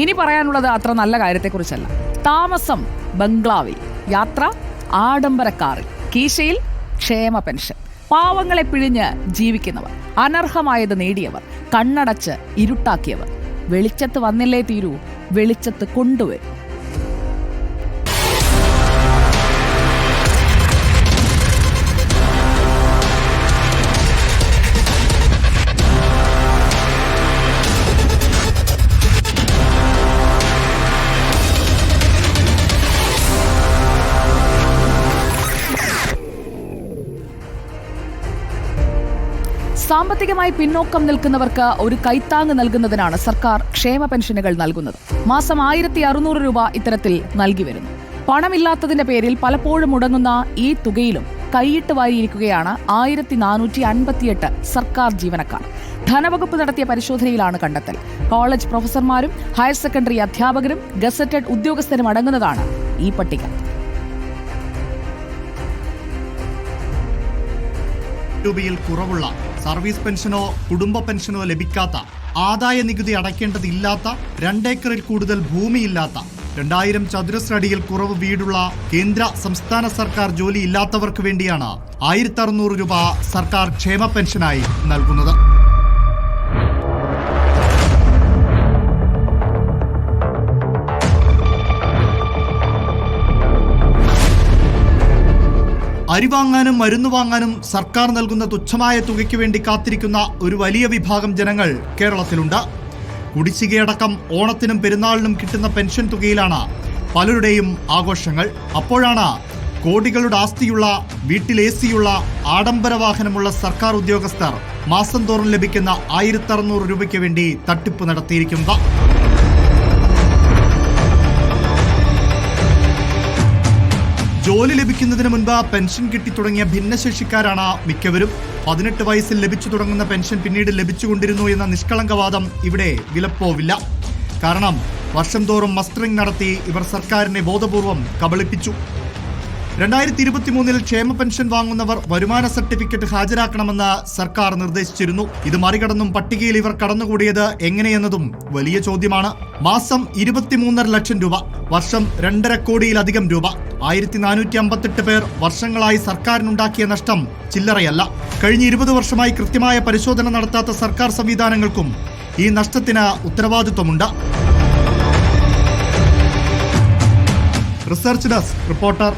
ഇനി പറയാനുള്ളത് അത്ര നല്ല കാര്യത്തെക്കുറിച്ചല്ല. താമസം ബംഗ്ലാവിൽ. യാത്ര ആഡംബര കാറിൽ കീശയിൽ ക്ഷേമ പെൻഷൻ. പാവങ്ങളെ പിഴിഞ്ഞ് ജീവിക്കുന്നവർ. അനർഹമായത് നേടിയവർ. കണ്ണടച്ച് ഇരുട്ടാക്കിയവർ. വെളിച്ചത്ത് വന്നില്ലേ തീരൂ. വെളിച്ചത്ത് കൊണ്ടുവരും. സാമ്പത്തികമായി പിന്നോക്കം നിൽക്കുന്നവർക്ക് ഒരു കൈത്താങ് നൽകുന്നതിനാണ് സർക്കാർ ക്ഷേമ പെൻഷനുകൾ നൽകുന്നത്. മാസം ആയിരത്തി അറുന്നൂറ് രൂപ ഇത്തരത്തിൽ നൽകി വരുന്നു. പണമില്ലാത്തതിന്റെ പേരിൽ പലപ്പോഴും മുടങ്ങുന്ന ഈ തുകയിലും കൈയിട്ട് വാരിയിരിക്കുകയാണ് ആയിരത്തി നാനൂറ്റി അൻപത്തിയെട്ട് സർക്കാർ ജീവനക്കാർ. ധനവകുപ്പ് നടത്തിയ പരിശോധനയിലാണ് കണ്ടെത്തൽ. കോളേജ് പ്രൊഫസർമാരും ഹയർ സെക്കൻഡറി അധ്യാപകരും ഗസറ്റഡ് ഉദ്യോഗസ്ഥരും അടങ്ങുന്നതാണ് ഈ പട്ടിക. രൂപയിൽ കുറവുള്ള സർവീസ് പെൻഷനോ കുടുംബ പെൻഷനോ ലഭിക്കാത്ത ആദായ നികുതി അടയ്ക്കേണ്ടതില്ലാത്ത രണ്ടേക്കറിൽ കൂടുതൽ ഭൂമിയില്ലാത്ത രണ്ടായിരം ചതുരശ്ര അടിയിൽ കുറവ് വീടുള്ള കേന്ദ്ര സംസ്ഥാന സർക്കാർ ജോലി ഇല്ലാത്തവർക്ക് വേണ്ടിയാണ് ആയിരത്തി അറുന്നൂറ് രൂപ സർക്കാർ ക്ഷേമ പെൻഷനായി നൽകുന്നത്. അരി വാങ്ങാനും മരുന്ന് വാങ്ങാനും സർക്കാർ നൽകുന്ന തുച്ഛമായ തുകയ്ക്ക് വേണ്ടി കാത്തിരിക്കുന്ന ഒരു വലിയ വിഭാഗം ജനങ്ങൾ കേരളത്തിലുണ്ട്. കുടിശ്ശികയടക്കം ഓണത്തിനും പെരുന്നാളിനും കിട്ടുന്ന പെൻഷൻ തുകയിലാണ് പലരുടെയും ആഘോഷങ്ങൾ. അപ്പോഴാണ് കോടികളുടെ ആസ്തിയുള്ള വീട്ടിൽ എ സിയുള്ള ആഡംബര വാഹനമുള്ള സർക്കാർ ഉദ്യോഗസ്ഥർ മാസം തോറും ലഭിക്കുന്ന ആയിരത്തി അറുന്നൂറ് രൂപയ്ക്ക് വേണ്ടി തട്ടിപ്പ് നടത്തിയിരിക്കുന്നത്. ജോലി ലഭിക്കുന്നതിന് മുൻപ് പെൻഷൻ കിട്ടി തുടങ്ങിയ ഭിന്നശേഷിക്കാരാണ് മിക്കവരും. പതിനെട്ട് വയസ്സിൽ ലഭിച്ചു തുടങ്ങുന്ന പെൻഷൻ പിന്നീട് ലഭിച്ചുകൊണ്ടിരുന്നു എന്ന നിഷ്കളങ്കവാദം ഇവിടെ വിലപ്പോവില്ല. കാരണം വർഷം തോറും മസ്റ്ററിംഗ് നടത്തി ഇവർ സർക്കാരിനെ ബോധപൂർവം കബളിപ്പിച്ചു. രണ്ടായിരത്തി ഇരുപത്തി മൂന്നിൽ ക്ഷേമ പെൻഷൻ വാങ്ങുന്നവർ വരുമാന സർട്ടിഫിക്കറ്റ് ഹാജരാക്കണമെന്ന് സർക്കാർ നിർദ്ദേശിച്ചിരുന്നു. ഇത് മറികടന്നും പട്ടികയിൽ ഇവർ കടന്നുകൂടിയത് എങ്ങനെയെന്നതും വലിയ ചോദ്യമാണ്. മാസം ഇരുപത്തിമൂന്നര ലക്ഷം രൂപ വർഷം രണ്ടര കോടിയിലധികം രൂപ. ആയിരത്തി നാനൂറ്റി അമ്പത്തെട്ട് പേർ വർഷങ്ങളായി സർക്കാരിനുണ്ടാക്കിയ നഷ്ടം ചില്ലറയല്ല. കഴിഞ്ഞ ഇരുപത് വർഷമായി കൃത്യമായ പരിശോധന നടത്താത്ത സർക്കാർ സംവിധാനങ്ങൾക്കും ഈ നഷ്ടത്തിന് ഉത്തരവാദിത്വമുണ്ട്. Research desk reporter